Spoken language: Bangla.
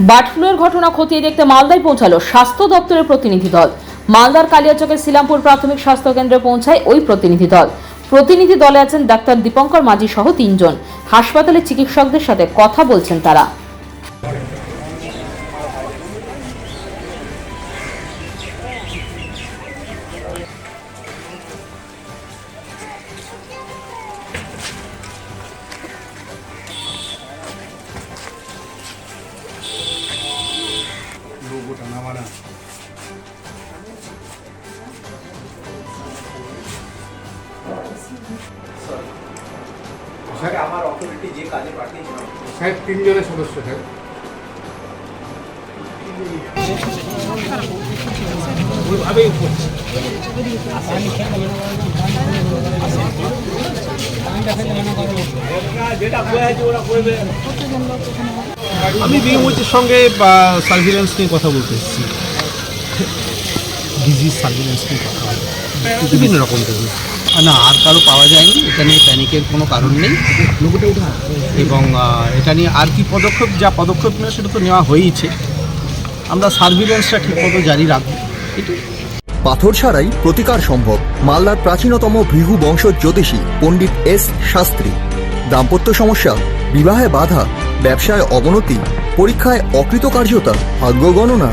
বার্ড ফ্লুয়ের ঘটনা খতিয়ে দেখতে মালদায় পৌঁছালো স্বাস্থ্য দপ্তরের প্রতিনিধি দল। মালদার কালিয়াচকের শিলামপুর প্রাথমিক স্বাস্থ্য কেন্দ্রে পৌঁছায় ওই প্রতিনিধি দল। প্রতিনিধি দলে আছেন ডাক্তার দীপঙ্কর মাঝি সহ তিনজন। হাসপাতালে চিকিৎসকদের সাথে কথা বলছেন তারা। আমার অথরিটি যে কাজে পাঠিয়েছিল সাহেব তিনজনের সদস্য স্যার। আমি বিএমওইচের সঙ্গে সার্ভিলেন্স নিয়ে কথা বলতে এসেছি। ডিজিজ সার্ভিলেন্স নিয়ে কথা বলতে। বিভিন্ন রকম না, আর কারও পাওয়া যায়নি। এটা নিয়ে প্যানিকের কোনো কারণ নেই। এবং এটা নিয়ে আর কি পদক্ষেপ, যা পদক্ষেপ নেওয়া, সেটা তো নেওয়া হয়েইছে। আমরা সার্ভিলেন্সটা ঠিকমতো জারি রাখব। পাথর ছাড়াই প্রতিকার সম্ভব। মালদার প্রাচীনতম ভৃহু বংশ জ্যোতিষী পণ্ডিত এস শাস্ত্রী। দাম্পত্য সমস্যা, বিবাহে বাধা, ব্যবসায় অবনতি, পরীক্ষায় অকৃতকার্যতা, ভাগ্য গণনা